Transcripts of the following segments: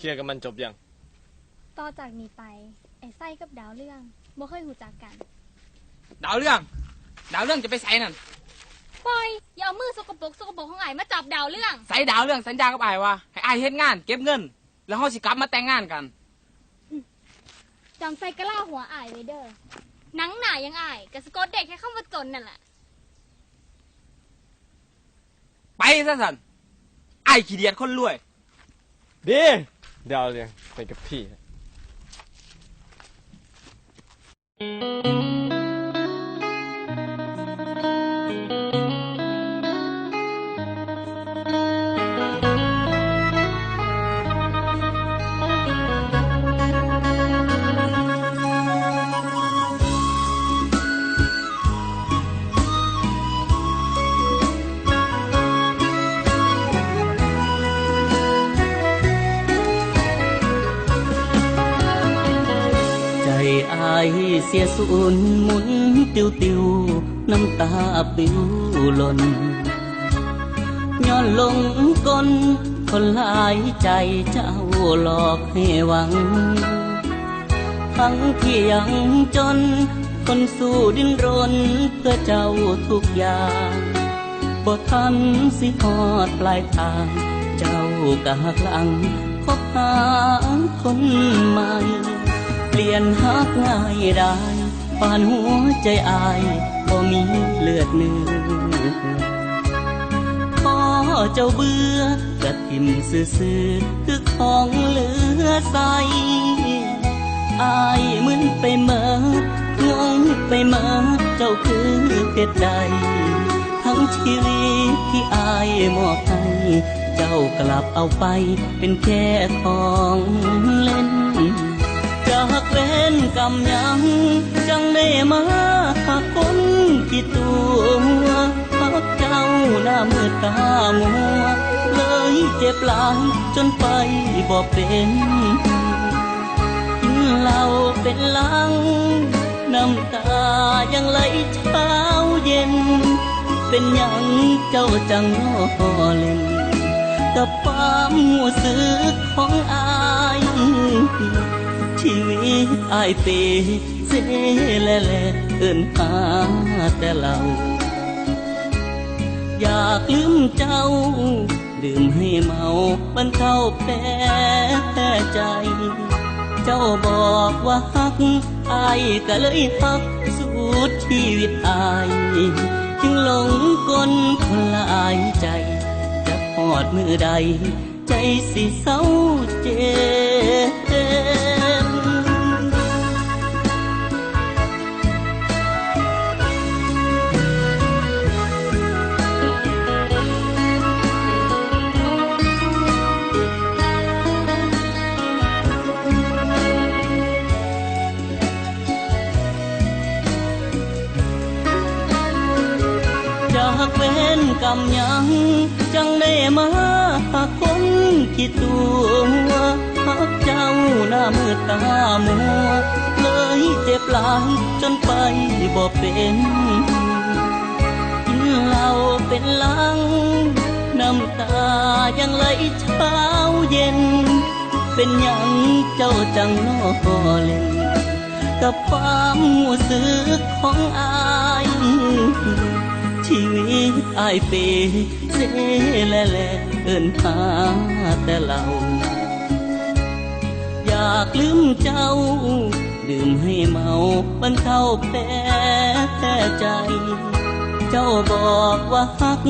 เคลียร์กับมันจบยัง ต่อจากนี้ไป ไอ้ไส้กับดาวเรื่องบ่เคยหูจักกัน ดาวเรื่อง ดาวเรื่องจะไปใส่นั่นปล่อย อย่าเอามือสกปรกสกปรกของไอ้มาจับดาวเรื่อง ใส่ดาวเรื่องสัญญากับไอ้ายว่าให้ไอ้ายเฮ็ดงาน เก็บเงิน แล้วเฮาสิกลับมาแต่งงานกันจำใส่กระลาหัวอายไว้เด้อหนังหนายังอายกะสะกดเด็กแค่คำว่าจนนั่นแหละ ไปซะสันไอ้ายขี้เดียดคนรวย ดี เดี๋ยวเเสียสูญหมุนติวติวน้ำตาปิวหล่นย้อนลงกลคนหลายใจเจ้าหลอกให้หวัง ทั้งที่ยังจน คนสู้ดิ้นรนเพื่อเจ้าทุกอย่างบ่ทันสิฮอดปลายทาง เจ้ากะหักหลังคบหาคนใหม่ เปลี่ยนหักง่ายได้ปานหัวใจอายบ่มีเลือดเนื้อพอเจ้าเบื่อกระทิมซื่อๆคือของเหลือใสอายเหมือนไปเมิดงงไปเมิดเจ้าคือเพชรใด ทั้งชีวิตที่อายมอบให้เจ้ากลับเอาไปเป็นแค่ของเล่น กรรมยัง จังได้มาหาคนที่ตัวพักเจ้าหน้ามืดตามัว เลยเจ็บหลายจนไปบ่เป็นกินเหล้าเป็นลัง น้ำตายังไหลเช้าเย็น เป็นยังเจ้าจังรอเล่นกับความหัวสึกของอาย ชีวิตอายเปเสแลแลเอินหาแต่เรา อยากลืมเจ้า ดื่มให้เมาบรรเทาแผลใจ เจ้าบอกว่าฮักอายก็เลยฮักสุดชีวิตอายจึงหลงกลคนละอายใจ จะพอดมือใด ใจสิเศร้าเจ็บ จากเว้นกรรมยัง จังได้มาหาคนคิดตัวหักเจ้าหน้ามืดตามัวเลยเจ็บหลายจนไปบ่เป็นกินเหล้าเป็นลัง น้ำตายังไหลเช้าเย็น เป็นยังเจ้าจังนอเล่นกับความรู้สึกของอาย ชีวิตอายเปเสแลแลเอินหาแต่เราอยากลืมเจ้า ดื่มให้เมาบรรเทาแผลใจ เจ้าบอกว่าฮัก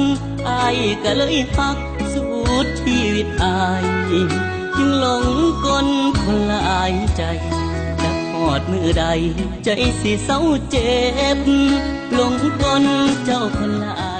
อายก็เลยฮักสุดชีวิตอาย จึงหลงกลคนละอายใจ อดมือใด ใจสิเศร้าเจ็บ ลงกลเจ้าคนละอาย